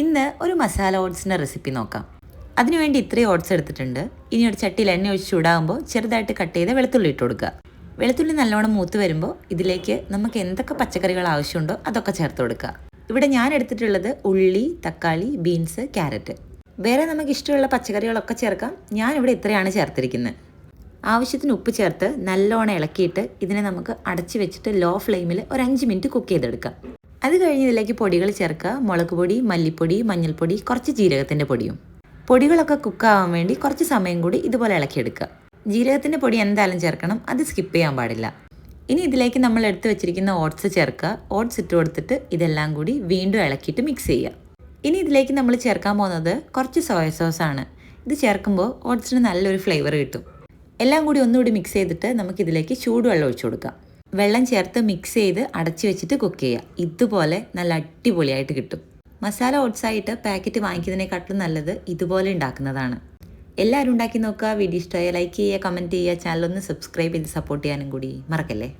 ഇന്ന് ഒരു മസാല ഓട്സിന്റെ റെസിപ്പി നോക്കാം. അതിനുവേണ്ടി ഇത്രയും ഓട്സ് എടുത്തിട്ടുണ്ട്. ഇനി ഒരു ചട്ടിയിൽ എണ്ണ ഒഴിച്ച് ചൂടാകുമ്പോൾ ചെറുതായിട്ട് കട്ട് ചെയ്ത് വെളുത്തുള്ളി ഇട്ട് കൊടുക്കുക. വെളുത്തുള്ളി നല്ലോണം മൂത്ത് വരുമ്പോൾ ഇതിലേക്ക് നമുക്ക് എന്തൊക്കെ പച്ചക്കറികൾ ആവശ്യമുണ്ടോ അതൊക്കെ ചേർത്ത് കൊടുക്കുക. ഇവിടെ ഞാൻ എടുത്തിട്ടുള്ളത് ഉള്ളി തക്കാളി ബീൻസ് ക്യാരറ്റ്. വേറെ നമുക്ക് ഇഷ്ടമുള്ള പച്ചക്കറികളൊക്കെ ചേർക്കാം. ഞാൻ ഇവിടെ ഇത്രയാണ് ചേർത്തിരിക്കുന്നത്. ആവശ്യത്തിന് ഉപ്പ് ചേർത്ത് നല്ലോണം ഇളക്കിയിട്ട് ഇതിനെ നമുക്ക് അടച്ചു വെച്ചിട്ട് ലോ ഫ്ലെയിമിൽ ഒരു അഞ്ച് മിനിറ്റ് കുക്ക് ചെയ്തെടുക്കാം. അത് കഴിഞ്ഞ് ഇതിലേക്ക് പൊടികൾ ചേർക്കുക. മുളക് പൊടി മല്ലിപ്പൊടി മഞ്ഞൾപ്പൊടി കുറച്ച് ജീരകത്തിന്റെ പൊടിയും. പൊടികളൊക്കെ കുക്കാവാൻ വേണ്ടി കുറച്ച് സമയം കൂടി ഇതുപോലെ ഇളക്കിയെടുക്കുക. ജീരകത്തിന്റെ പൊടി എന്തായാലും ചേർക്കണം. അത് സ്കിപ്പ് ചെയ്യാൻ പാടില്ല. ഇനി ഇതിലേക്ക് നമ്മൾ എടുത്തു വെച്ചിരിക്കുന്ന ഓട്സ് ചേർക്കുക. ഓട്സ് ഇട്ട് കൊടുത്തിട്ട് ഇതെല്ലാം കൂടി വീണ്ടും ഇളക്കിയിട്ട് മിക്സ് ചെയ്യുക. ഇനി ഇതിലേക്ക് നമ്മൾ ചേർക്കാൻ പോകുന്നത് കുറച്ച് സോയ ആണ്. ഇത് ചേർക്കുമ്പോൾ ഓട്സിന് നല്ലൊരു ഫ്ലേവർ കിട്ടും. എല്ലാം കൂടി ഒന്നുകൂടി മിക്സ് ചെയ്തിട്ട് നമുക്ക് ഇതിലേക്ക് ചൂടുവെള്ളം ഒഴിച്ചു കൊടുക്കാം. വെള്ളം ചേർത്ത് മിക്സ് ചെയ്ത് അടച്ചു വെച്ചിട്ട് കുക്ക് ചെയ്യുക. ഇതുപോലെ നല്ല അടിപൊളിയായിട്ട് കിട്ടും. മസാല ഓട്സ് ആയിട്ട് പാക്കറ്റ് വാങ്ങിക്കുന്നതിനെക്കാട്ടിലും നല്ലത് ഇതുപോലെ ഉണ്ടാക്കുന്നതാണ്. എല്ലാവരും ഉണ്ടാക്കി നോക്കുക. വീഡിയോ ഇഷ്ടമായ ലൈക്ക് ചെയ്യുക കമന്റ് ചെയ്യുക ചാനലൊന്ന് സബ്സ്ക്രൈബ് ചെയ്ത് സപ്പോർട്ട് ചെയ്യാനും കൂടി മറക്കല്ലേ?